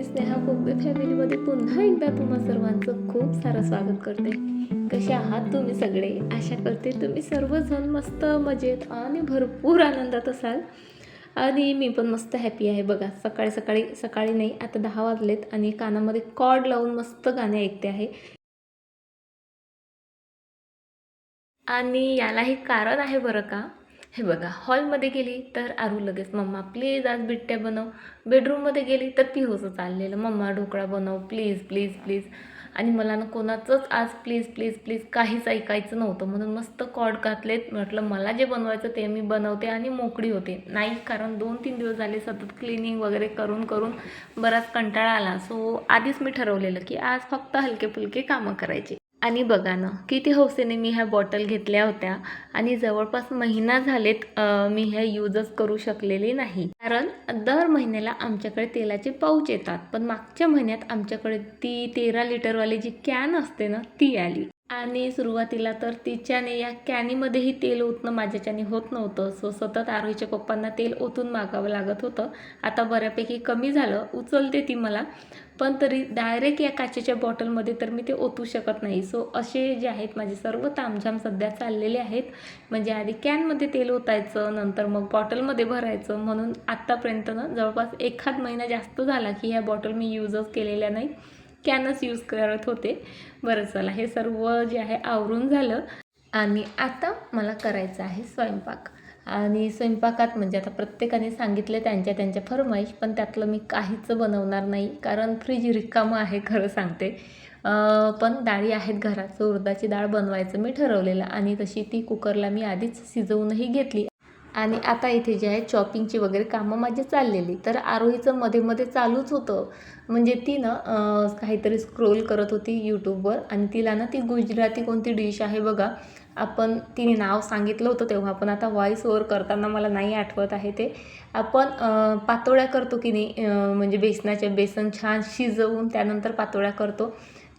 मी स्नेहा कोकबे फॅमिलीमध्ये पुन्हा एकदा तुम्हा सर्वांचं खूप सारं स्वागत करते. कसे आहात तुम्ही सगळे? आशा करते तुम्ही सर्वजण मस्त मजेत आणि भरपूर आनंदात असाल. आणि मी पण मस्त हॅपी आहे बघा. सकाळी सकाळी सकाळी नाही आता दहा वाजलेत आणि कानामध्ये कॉर्ड लावून मस्त गाणे ऐकते आहे. आणि यालाही कारण आहे बरं का? हे बघा हॉलमध्ये गेली तर आरू लगेच मम्मा प्लीज आज बिट्ट्या बनव. बेडरूममध्ये गेली तर पिहूचं चाललेलं मम्मा ढोकळा बनव प्लीज प्लीज प्लीज आणि मला ना कोणाचंच आज प्लीज प्लीज प्लीज काहीच ऐकायचं नव्हतं. म्हणून मस्त कॉड घातलेत. म्हटलं मला जे बनवायचं ते मी बनवते आणि मोकळी होते. नाही कारण दोन तीन दिवस झाले सतत क्लिनिंग वगैरे करून करून बराच कंटाळा आला. सो आधीच मी ठरवलेलं की आज फक्त हलके फुलके कामं करायचे. आणि बघा ना किती हौसेने मी ह्या बॉटल घेतल्या होत्या आणि जवळपास महिना झालेत मी ह्या यूजच करू शकलेले नाही. कारण दर महिन्याला आमच्याकडे तेलाचे पाऊच येतात पण मागच्या महिन्यात आमच्याकडे ती तेरा लिटरवाली जी कॅन असते ना ती आली. आणि सुरुवातीला तर तिच्याने या कॅनीमध्येही तेल ओतणं माझ्याच्याने होत नव्हतं. सो सतत आरोहीच्या पप्पांना तेल ओतून मागावं लागत होतं. आता बऱ्यापैकी कमी झालं उचलते ती मला. पण तरी डायरेक्ट या काचेच्या बॉटलमध्ये तर मी ते ओतू शकत नाही. सो असे जे आहेत माझे सर्व तामझाम सध्या चाललेले आहेत. म्हणजे आधी कॅनमध्ये तेल ओतायचं नंतर मग बॉटलमध्ये भरायचं. म्हणून आत्तापर्यंत ना जवळपास एखाद महिना जास्त झाला की ह्या बॉटल मी यूजच केलेल्या नाही. कॅनच यूज करत होते. बरं चला हे सर्व जे आहे आवरून झालं. आणि आता मला करायचं आहे स्वयंपाक. आणि स्वयंपाकात म्हणजे आता प्रत्येकाने सांगितले त्यांच्या त्यांच्या फरमाईश पण त्यातलं मी काहीच बनवणार नाही कारण फ्रीज रिकामं आहे खरं सांगते. पण डाळी आहेत घरात सो डाळ बनवायचं मी ठरवलेलं आणि तशी ती कुकरला मी आधीच शिजवूनही घेतली. आणि आता इथे जे आहे चॉपिंगची वगैरे कामं माझी चाललेली. तर आरोहीचं मध्ये मध्ये चालूच होतं. म्हणजे ती ना काहीतरी स्क्रोल करत होती यूट्यूबवर आणि तिला ना ती गुजराती कोणती डिश आहे बघा आपण तिने नाव सांगितलं होतं तेव्हा. पण आता व्हॉईस ओवर करताना मला नाही आठवत आहे ते. आपण पातोळ्या करतो की नाही? म्हणजे बेसनाचे बेसन छान शिजवून त्यानंतर पातोळ्या करतो.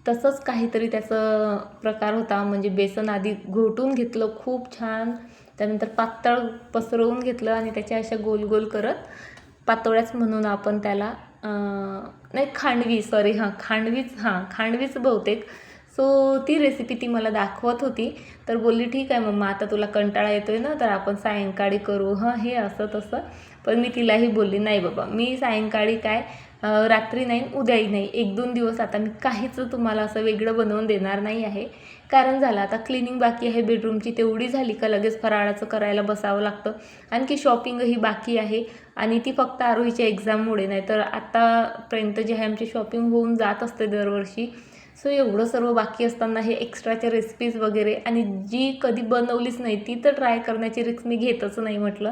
तसंच काहीतरी त्याचं प्रकार होता. म्हणजे बेसन आधी घोटून घेतलं खूप छान. त्यानंतर पातळ पसरवून घेतलं आणि त्याच्या अशा गोल गोल करत पातोळ्याच म्हणून आपण त्याला नाही खांडवी सॉरी हां खांडवीच हां खांडवीच बहुतेक. सो ती रेसिपी ती मला दाखवत होती. तर बोलली ठीक आहे मम्मा आता तुला कंटाळा येतोय ना तर आपण सायंकाळी करू. हां हे असं तसं. पण मी तिलाही बोलली नाही बाबा मी सायंकाळी काय रात्री नाही उद्याही नाही. एक दोन दिवस आता मी काहीच तुम्हाला असं वेगळं बनवून देणार नाही आहे. कारण झालं आता क्लिनिंग बाकी आहे बेडरूमची तेवढी झाली का लगेच फराळाचं करायला बसावं लागतं. आणखी शॉपिंगही बाकी आहे. आणि ती फक्त आरोहीच्या एक्झाममुळे नाही. तर आत्तापर्यंत जे आहे आमची शॉपिंग होऊन जात असते दरवर्षी. सो एवढं सर्व बाकी असताना हे एक्स्ट्राच्या रेसिपीज वगैरे आणि जी कधी बनवलीच नाही ती तर ट्राय करण्याची रिक्स मी घेतच नाही म्हटलं.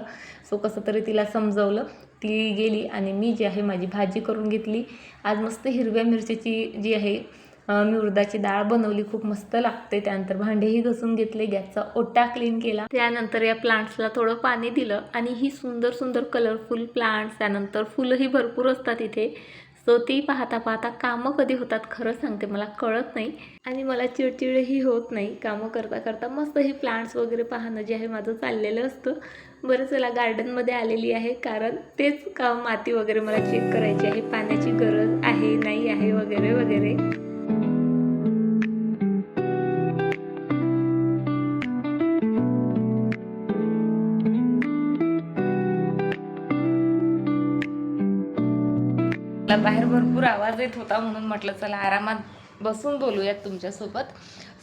सो कसं तरी तिला समजवलं. ती गेली आणि मी जी आहे माझी भाजी करून घेतली. आज मस्त हिरव्या मिरचीची जी आहे अं, मी उडदाची डाळ बनवली खूप मस्त लागते. त्यानंतर भांडेही घसून घेतले गॅसचा ओटा क्लीन केला. त्यानंतर या प्लांट्सला थोडं पाणी दिलं आणि ही सुंदर सुंदर कलरफुल प्लांट्स त्यानंतर फुलंही भरपूर असतात इथे. सो ती पाहता पाहता कामं कधी होतात खरं सांगते मला कळत नाही. आणि मला चिडचिडही होत नाही कामं करता करता. मस्त ही प्लांट्स वगैरे पाहणं जे आहे माझं चाललेलं असतं. बरं चला गार्डनमध्ये आलेली आहे कारण तेच काम माती वगैरे मला चेक करायची आहे पाण्याची गरज आहे नाही आहे वगैरे वगैरे. मला बाहेर भरपूर आवाज येत होता म्हणून म्हटलं चला आरामात बसून बोलूयात तुमच्यासोबत.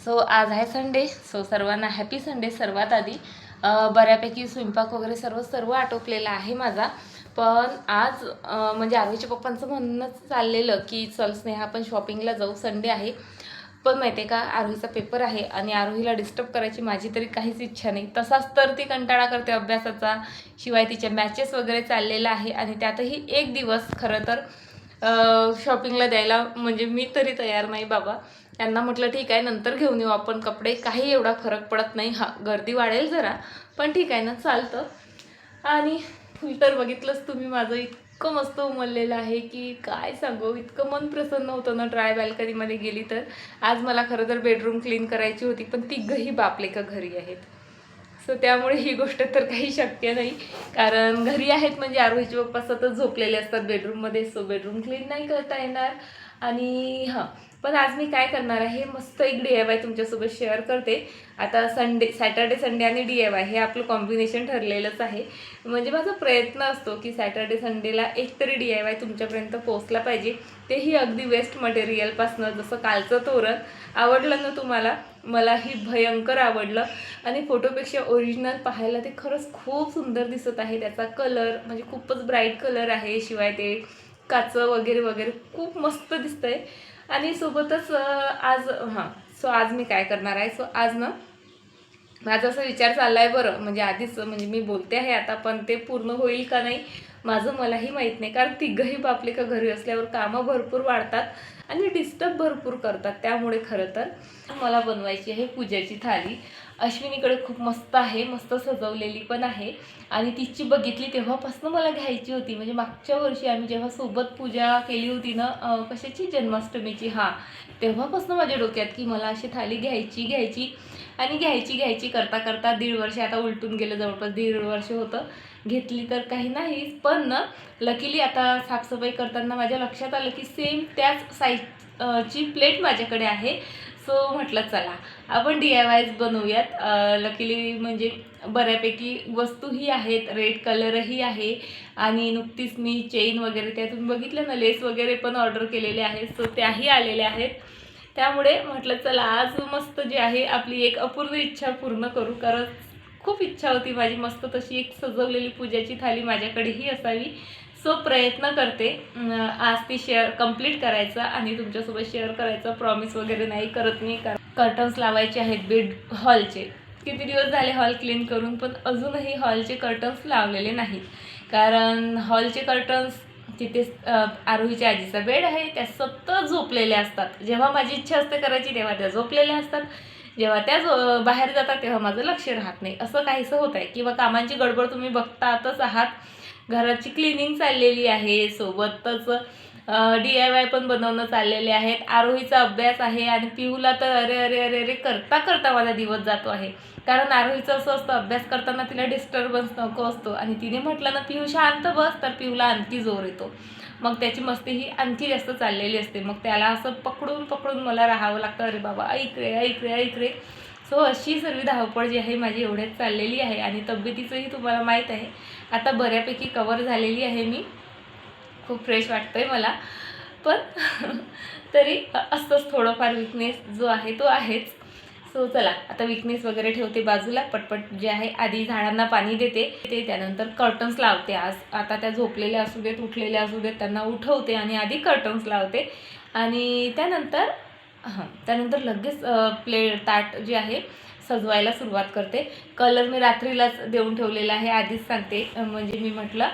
सो आज आहे संडे सो सर्वांना हॅपी संडे सर्वात आधी. बऱ्यापैकी स्वयंपाक वगैरे सर्व सर्व आटोपलेला आहे माझा. पण आज म्हणजे आर्वीच्या पप्पांचं म्हणणंच चाललेलं की चल स्नेहा आपण शॉपिंगला जाऊ. संडे आहे. पण माहिती आहे का आरोहीचा पेपर आहे आणि आरोहीला डिस्टर्ब करायची माझी तरी काहीच इच्छा नाही. तसाच तर ती कंटाळा करते अभ्यासाचा. शिवाय तिच्या मॅचेस वगैरे चाललेला आहे आणि त्यातही एक दिवस खरं तर शॉपिंगला द्यायला म्हणजे मी तरी तयार नाही बाबा. त्यांना म्हटलं ठीक आहे नंतर घेऊन येऊ आपण कपडे. काही एवढा फरक पडत नाही. हा गर्दी वाढेल जरा पण ठीक आहे ना चालतं. आणि फिल्टर तर बघितलंच तुम्ही माझं इतकं मस्त उमललेलं आहे की काय सांगू? इतकं मन प्रसन्न होतं ना ड्राय बॅल्कनीमध्ये गेली तर. आज मला खरं तर बेडरूम क्लीन करायची होती पण तिघंही बापले का घरी आहेत. सो त्यामुळे ही गोष्ट तर काही शक्य नाही. कारण घरी आहेत म्हणजे आरोहीचे पप्पा सतत झोपलेले असतात बेडरूममध्ये सो बेडरूम क्लीन नाही करता येणार. आणि हां पण आज मी काय करणार आहे? मस्त एक डी आय वाय तुमच्यासोबत शेअर करते. आता संडे सॅटर्डे संडे आणि डी आय वाय हे आपलं कॉम्बिनेशन ठरलेलंच आहे. म्हणजे माझा प्रयत्न असतो की सॅटर्डे संडेला एक तरी डी आय वाय तुमच्यापर्यंत पोहोचला पाहिजे. तेही अगदी वेस्ट मटेरियलपासनं जसं कालचं तोरण. आवडलं ना तुम्हाला? मलाही भयंकर आवडलं. आणि फोटोपेक्षा ओरिजिनल पाहायला ते खरंच खूप सुंदर दिसत आहे. त्याचा कलर म्हणजे खूपच ब्राईट कलर आहे. शिवाय ते काचं वगैरे वगैरे खूप मस्त दिसतंय. आणि सोबतच आज हां सो आज मी काय करणार आहे? सो आज ना माझा असा विचार चालला आहे बरं. म्हणजे आधीच म्हणजे मी बोलते आहे आता पण ते पूर्ण होईल का नाही माझं मलाही माहीत नाही. कारण तिघंही बापले का घरी असल्यावर कामं भरपूर वाढतात. आणि डिस्टर्ब भरपूर करतात. त्यामुळे खरं तर मला बनवायची आहे पूजेची थाली अश्विनीकडे खूप मस्त आहे मस्त सजवलेली पण आहे. आणि तिची बघितली तेव्हापासून मला घ्यायची होती. म्हणजे मागच्या वर्षी आम्ही जेव्हा सोबत पूजा केली होती ना कशाची? जन्माष्टमीची. हां. तेव्हापासून माझ्या डोक्यात की मला अशी थाली घ्यायची घ्यायची आणि घ्यायची घ्यायची करता करता दीड वर्ष. आता उलटून गेलं जवळपास दीड वर्ष होतं. घेतली तर काही नाही पण ना लकीली आता साफसफाई करताना माझ्या लक्षात आलं की सेम त्याच साईज ची प्लेट माझ्याकडे आहे. सो म्हटलं चला आपण डी आय वायज बनवूयात. लकीली म्हणजे बऱ्यापैकी वस्तूही आहेत रेड कलरही आहे आणि नुकतीच मी चेन वगैरे त्यातून बघितलं ना लेस वगैरे पण ऑर्डर केलेले आहेत. सो त्याही आलेल्या आहेत. त्यामुळे म्हटलं चला आज मस्त जे आहे आपली एक अपूर्ण इच्छा पूर्ण करू. कारण खूप इच्छा होती माझी. मस्त तशी एक सजवलेली पूजाची थाली माझ्याकडेही असावी. सो प्रयत्न करते. आज ती शेअर कंप्लीट करायचा आणि तुमच्यासोबत शेअर करायचा. प्रॉमिस वगैरे नाही करत मी. कर्टन्स लावायचे आहेत बेड हॉलचे किती दिवस झाले हॉल क्लीन करून पण अजूनही हॉलचे कर्टन्स लावलेले नाहीत. कारण हॉलचे कर्टन्स तिथे आरोहीच्या आजीचा बेड आहे. त्या सतत झोपलेल्या असतात. जेव्हा माझी इच्छा असते करायची तेव्हा त्या झोपलेल्या असतात. जेव्हा त्या बाहेर जातात तेव्हा माझं लक्ष राहत नाही. असं काहीसं होत आहे किंवा कामांची गडबड तुम्ही बघतातच आहात. घराची क्लिनिंग चाललेली आहे. सोबतच डी आय वाय पण बनवणं चाललेले आहेत. आरोहीचा अभ्यास आहे आणि पिऊला तर अरे अरे अरे अरे करता करता माझा दिवस जातो आहे. कारण आरोहीचं असं असतं अभ्यास करताना तिला डिस्टर्बन्स नको असतो. आणि तिने म्हटलं ना पिऊ शांत बस तर पिऊला आणखी जोर येतो. मग त्याची मस्ती ही आणखी जास्त चाललेली असते. मग त्याला असं पकडून पकडून मला राहावं लागतं. अरे बाबा ऐक रे ऐक रे ऐक रे. सो अशी सर्व धावपळ जी आहे माझी एवढ्यात चाललेली आहे. आणि तब्येतीचंही तुम्हाला माहीत आहे. आता बऱ्यापैकी कवर झालेली आहे मी. खूप फ्रेश वाटतंय मला. पण तरी असतंच थोडंफार विकनेस जो आहे तो आहेच. सो चला आता विकनेस वगैरे ठेवते बाजूला. पटपट जे आहे आधी झाडांना पाणी देते. ते त्यानंतर कर्टन्स लावते. आज आता त्या झोपलेल्या असू देत उठलेल्या असू देत त्यांना उठवते आणि आधी कर्टन्स लावते. आणि त्यानंतर हां त्यानंतर लगेच प्ले ताट जे आहे सजवायला सुरुवात करते. कलर मी रात्रीलाच देऊन ठेवलेला आहे. आधीच सांगते. म्हणजे मी म्हटलं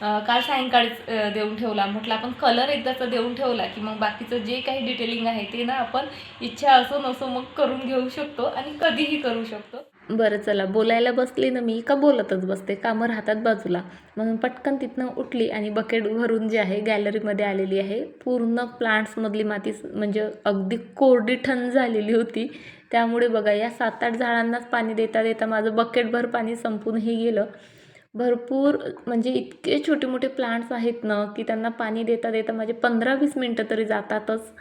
काल सायंकाळीच देऊन ठेवला. म्हटलं आपण कलर एकदाचा देऊन ठेवला की मग बाकीचं जे काही डिटेलिंग आहे ते ना आपण इच्छा असो नसो मग करून घेऊ शकतो आणि कधीही करू शकतो. बरं चला. बोलायला बसली ना मी का बोलतच बसते? कामं राहतात बाजूला. म्हणून पटकन तिथनं उठली आणि बकेट भरून जी आहे गॅलरीमध्ये आलेली आहे पूर्ण प्लांट्समधली माती म्हणजे अगदी कोरडी ठण झालेली होती. त्यामुळे बघा या सात आठ झाडांनाच पाणी देता देता माझं बकेटभर पाणी संपूनही गेलं. भरपूर म्हणजे इतके छोटे मोठे प्लांट्स आहेत ना की त्यांना पाणी देता देता माझे पंधरा वीस मिनटं तरी जातातच.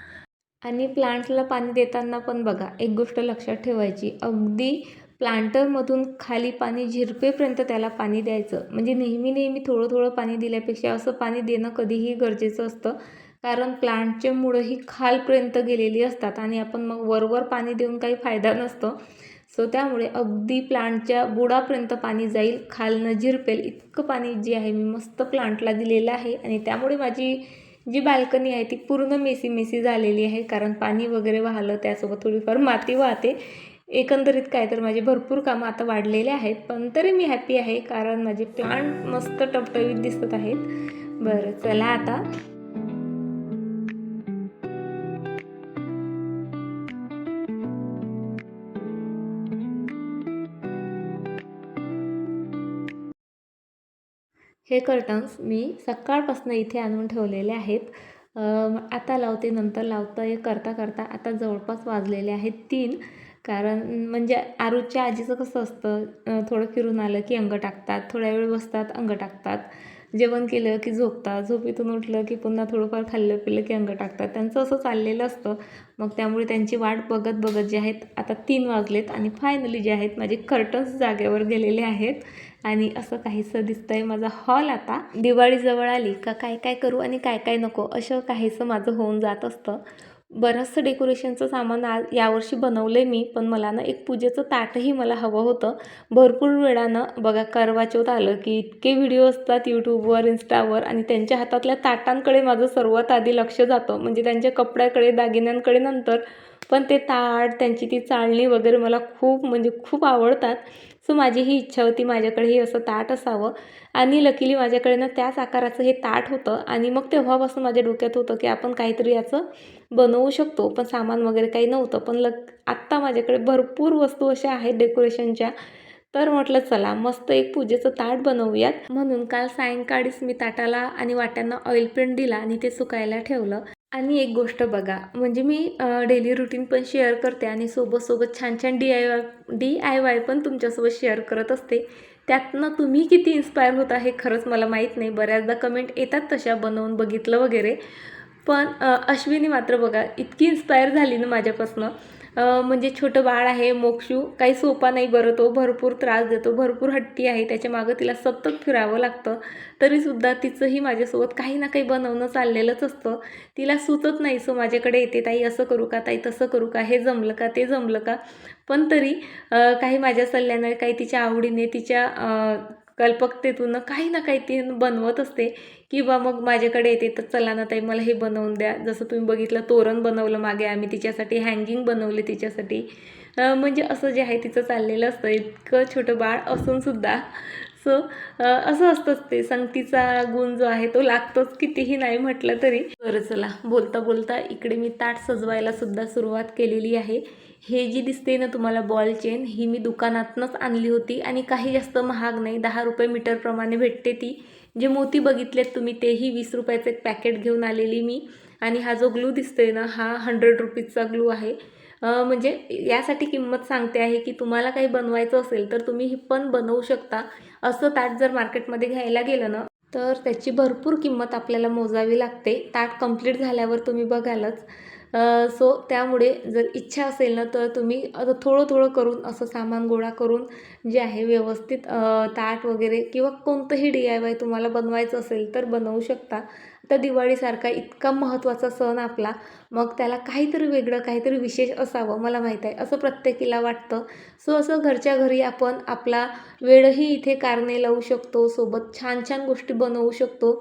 आणि प्लांट्सला पाणी देताना पण बघा एक गोष्ट लक्षात ठेवायची अगदी प्लांटरमधून खाली पाणी झिरपेपर्यंत त्याला पाणी द्यायचं. म्हणजे नेहमी नेहमी थोडं थोडं पाणी दिल्यापेक्षा असं पाणी देणं कधीही गरजेचं असतं. कारण प्लांटचे मुळं ही खालपर्यंत गेलेली असतात आणि आपण मग वरवर पाणी देऊन काही फायदा नसतो. सो त्यामुळे अगदी प्लांटच्या बुडापर्यंत पाणी जाईल. खालनं झिरपेल इतकं पाणी जे आहे मी मस्त प्लांटला दिलेलं आहे. आणि त्यामुळे माझी जी बाल्कनी आहे ती पूर्ण मेसी मेसी झालेली आहे. कारण पाणी वगैरे वाहलं त्यासोबत थोडीफार माती वाहते. एकंदरीत काय तर माझे भरपूर कामं आता वाढलेले आहेत. पण तरी मी हॅपी आहे कारण माझे प्लांट मस्त टवटवीत दिसत आहेत. बरं चला आता. हे कर्टन्स मी सकाळपासून इथे आणून ठेवलेले आहेत. आता लावते नंतर लावता हे करता करता आता जवळपास वाजलेले आहेत तीन. कारण म्हणजे आरूच्या आजीचं कसं असतं थोडं फिरून आलं की अंग टाकतात थोड्या वेळ बसतात अंग टाकतात. जेवण केलं की झोपतात झोपेतून उठलं की पुन्हा थोडंफार खाल्लं पिलं की अंग टाकतात. त्यांचं असं चाललेलं असतं. मग त्यामुळे त्यांची वाट बघत बघत जे आहेत आता तीन वाजलेत आणि फायनली जे आहेत माझे कर्टन्स जागेवर गेलेले आहेत. आणि असं काहीसं दिसतंय माझा हॉल आता. दिवाळी जवळ आली का काय काय करू आणि काय काय नको असं काहीसं माझं होऊन जात असतं. बरंचसं डेकोरेशनचं सामान आज यावर्षी बनवलं आहे मी पण मला ना एक पूजेचं ताटही मला हवं होतं. भरपूर वेळानं बघा करवाचौथ आलं की इतके व्हिडिओ असतात यूट्यूबवर इन्स्टावर आणि त्यांच्या हातातल्या ताटांकडे माझं सर्वात आधी लक्ष जातं. म्हणजे त्यांच्या कपड्याकडे दागिन्यांकडे नंतर. पण ते ताट त्यांची ती चाळणी वगैरे मला खूप म्हणजे खूप आवडतात. सो माझी ही इच्छा होती माझ्याकडेही असं ताट असावं. आणि लकीली माझ्याकडे ना त्याच आकाराचं हे ताट होतं आणि मग तेव्हापासून माझ्या डोक्यात होतं की आपण काहीतरी याचं बनवू शकतो पण सामान वगैरे काही नव्हतं. पण लक आत्ता माझ्याकडे भरपूर वस्तू अशा आहेत डेकोरेशनच्या तर म्हटलं चला मस्त एक पूजेचं ताट बनवूयात. म्हणून काल सायंकाळीच मी ताटाला आणि वाट्यांना ऑइल पेंट दिला आणि ते सुकायला ठेवलं. आणि एक गोष्ट बघा म्हणजे मी डेली रुटीन पण शेअर करते आणि सोबत सोबत छान छान D I Y D I Y पण तुमच्यासोबत शेअर करत असते. त्यातनं तुम्ही किती इन्स्पायर होता हे खरंच मला माहीत नाही. बऱ्याचदा कमेंट येतात तशा बनवून बघितलं वगैरे. पण अश्विनी मात्र बघा इतकी इन्स्पायर झाली ना माझ्यापासनं. म्हणजे छोटं बाळ आहे मोक्षू काही सोपा नाही बरं तो. भरपूर त्रास देतो भरपूर हट्टी आहे. त्याच्या मागं तिला सतत फिरावं लागतं. तरीसुद्धा तिचंही माझ्यासोबत काही ना काही बनवणं चाललेलंच असतं. तिला सुचत नाही सो माझ्याकडे येते ताई असं करू का? ताई तसं करू का? हे जमलं का? ते जमलं का? पण तरी काही माझ्या सल्ल्याने काही तिच्या आवडीने तिच्या कल्पकतेतून काही ना काही ती बनवत असते. किंवा मग माझ्याकडे येते तर चला ना ताई मला हे बनवून द्या. जसं तुम्ही बघितलं तोरण बनवलं मागे आम्ही तिच्यासाठी हँगिंग बनवले तिच्यासाठी. म्हणजे असं जे आहे तिचं चाललेलं असतं. इतकं छोटं बाळ असूनसुद्धा सो असं असतंच ते. संगतीचा गुण जो आहे तो लागतोच कितीही नाही म्हटलं तरी. बरं चला. बोलता बोलता इकडे मी ताट सजवायला सुद्धा सुरुवात केलेली आहे. हे जी दिसते ना तुम्हाला बॉल चेन ही मी दुकानातनंच आणली होती आणि काही जास्त महाग नाही दहा रुपये मीटरप्रमाणे भेटते ती. जे मोती बघितलेत तुम्ही तेही वीस रुपयाचं एक पॅकेट घेऊन आलेली मी. आणि हा जो ग्लू दिसतोय ना हा हंड्रेड रुपीजचा ग्लू आहे. म्हणजे यासाठी किंमत सांगते आहे की तुम्हाला काही बनवायचं असेल तर तुम्ही ही पण बनवू शकता. असं ताट जर मार्केटमध्ये घ्यायला गेलं ना तर त्याची भरपूर किंमत आपल्याला मोजावी लागते. ताट कंप्लीट झाल्यावर तुम्ही बघालच. सो त्यामुळे जर इच्छा असेल ना तर तुम्ही आता थोडं थोडं करून असं सामान गोळा करून जे आहे व्यवस्थित ताट वगैरे किंवा कोणतंही डी आय वाय तुम्हाला बनवायचं असेल तर बनवू शकता. आता दिवाळीसारखा इतका महत्त्वाचा सण आपला मग त्याला काहीतरी वेगळं काहीतरी विशेष असावं मला माहीत आहे असं प्रत्येकीला वाटतं. सो असं घरच्या घरी आपण आपला वेळही इथे कारणे लावू शकतो सोबत छान छान गोष्टी बनवू शकतो.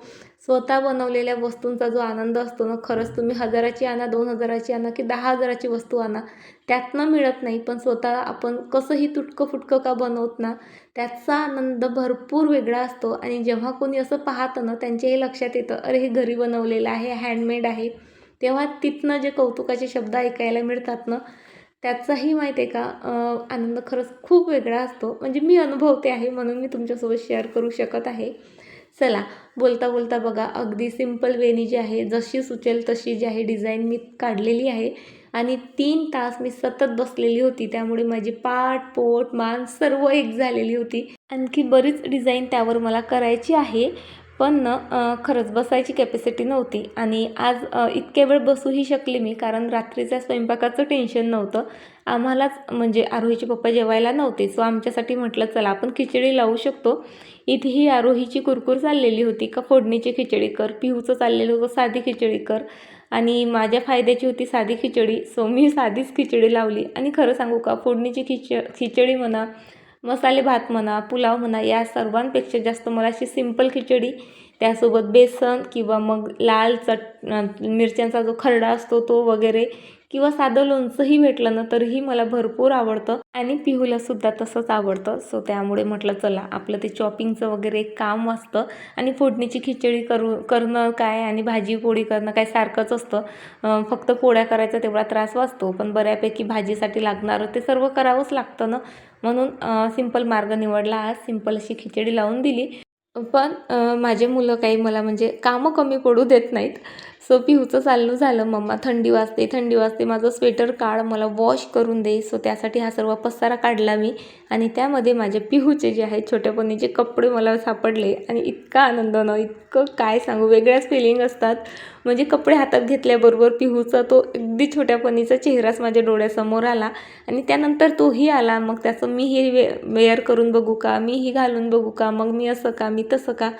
स्वतः बनवलेल्या वस्तूंचा जो आनंद असतो ना खरंच तुम्ही हजाराची आणा दोन हजाराची आणा की दहा हजाराची वस्तू आणा त्यातनं मिळत नाही. पण स्वतः आपण कसंही तुटकं फुटकं का बनवत ना त्याचा आनंद भरपूर वेगळा असतो. आणि जेव्हा कोणी असं पाहतं ना त्यांच्याही लक्षात येतं अरे हे घरी बनवलेलं आहे हँडमेड आहे. तेव्हा तिथनं जे कौतुकाचे शब्द ऐकायला मिळतात ना त्याचाही माहिती आहे का आनंद खरंच खूप वेगळा असतो. म्हणजे मी अनुभवते आहे म्हणून मी तुमच्यासोबत शेअर करू शकत आहे. चला बोलता बोलता बघा अगदी सिंपल वेनी जी आहे जशी सुचेल तशी जी आहे डिझाईन मी काढलेली आहे. आणि तीन तास मी सतत बसलेली होती त्यामुळे माझी पाठ पोट मान सर्व एक झालेली होती. आणखी बरीच डिझाईन त्यावर मला करायची आहे पण खरंच बसायची कॅपॅसिटी नव्हती. आणि आज इतक्या वेळ बसूही शकले मी कारण रात्रीच्या स्वयंपाकाचं टेन्शन नव्हतं. आम्हालाच म्हणजे आरोहीचे पप्पा जेवायला नव्हते. सो आमच्यासाठी म्हटलं चला आपण खिचडी लावू शकतो. इथेही आरोहीची कुरकुर चाललेली होती. का फोडणीची खिचडी कर पिहूचं चाललेलं होतं साधी खिचडी कर. आणि माझ्या फायद्याची होती साधी खिचडी. सो मी साधीच खिचडी लावली. आणि खरं सांगू का फोडणीची खिच खिचडी म्हणा मसाले भात म्हणा पुलाव म्हणा या सर्वांपेक्षा जास्त मला अशी सिंपल खिचडी त्यासोबत बेसन किंवा मग लाल चट मिरच्यांचा जो खरडा असतो तो वगैरे किंवा साधं लोणचंही भेटलं ना तरीही मला भरपूर आवडतं आणि पिहूला सुद्धा तसंच आवडतं. सो त्यामुळे म्हटलं चला आपलं ते चॉपिंगचं वगैरे एक काम असतं आणि फोडणीची खिचडी करू करणं काय आणि भाजी पोळी करणं काय सारखंच असतं. फक्त पोळ्या करायचा तेवढा त्रास वाचतो पण बऱ्यापैकी भाजीसाठी लागणारं ते सर्व करावंच लागतं ना. म्हणून सिंपल मार्ग निवडला आज सिंपल अशी खिचडी लावून दिली. पण माझे मुलं काही मला म्हणजे कामं कमी पडू देत नाहीत. सो पिहूचं चालू झालं मम्मा थंडी वाजते थंडी वाजते माझं स्वेटर काढ मला वॉश करून दे. सो त्यासाठी हा सर्व पसारा काढला मी आणि त्यामध्ये माझ्या पिहूचे जे आहेत छोट्यापणीचे कपडे मला सापडले आणि इतका आनंद न इतकं काय सांगू वेगळ्याच फिलिंग असतात. म्हणजे कपडे हातात घेतल्याबरोबर पिहूचा तो अगदी छोट्यापणीचा चेहराच माझ्या डोळ्यासमोर आला आणि त्यानंतर तोही आला. मग त्याचं मी हे वे वेअर करून बघू का मीही घालून बघू का मग मी असं का मी तसं का?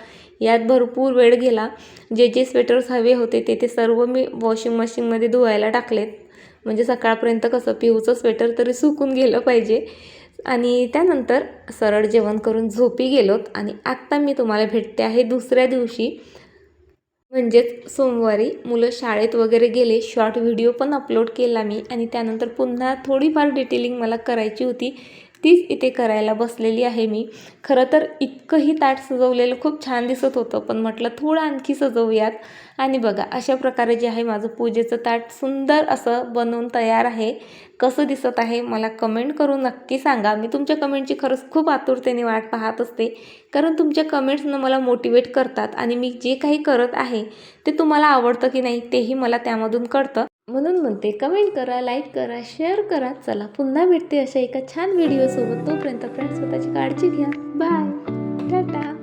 यात भरपूर वेळ गेला. जे जे स्वेटर्स हवे होते ते ते सर्व मी वॉशिंग मशीनमध्ये धुवायला टाकलेत. म्हणजे सकाळपर्यंत कसं पिऊचं स्वेटर तरी सुकून गेलं पाहिजे. आणि त्यानंतर सरळ जेवण करून झोपी गेलोत आणि आत्ता मी तुम्हाला भेटते आहे दुसऱ्या दिवशी. म्हणजेच सोमवारी मुलं शाळेत वगैरे गेले शॉर्ट व्हिडिओ पण अपलोड केला मी आणि त्यानंतर पुन्हा थोडीफार डिटेलिंग मला करायची होती. तीच इथे करायला बसलेली आहे मी. खरं तर इतकंही ताट सजवलेलं खूप छान दिसत होतं पण म्हटलं थोडं आणखी सजवूयात. आणि बघा अशा प्रकारे जे आहे माझं पूजेचं ताट सुंदर असं बनवून तयार आहे. कसं दिसत आहे मला कमेंट करून नक्की सांगा. मी तुमच्या कमेंटची खरंच खूप आतुरतेने वाट पाहत असते कारण तुमच्या कमेंट्सनं मला मोटिवेट करतात आणि मी जे काही करत आहे ते तुम्हाला आवडतं की नाही तेही मला त्यामधून कळतं. म्हणून म्हणते कमेंट करा लाईक करा शेअर करा. चला पुन्हा भेटते अशा एका छान व्हिडिओसोबत तोपर्यंत फ्रेंड स्वतःची काळजी घ्या. बाय टाटा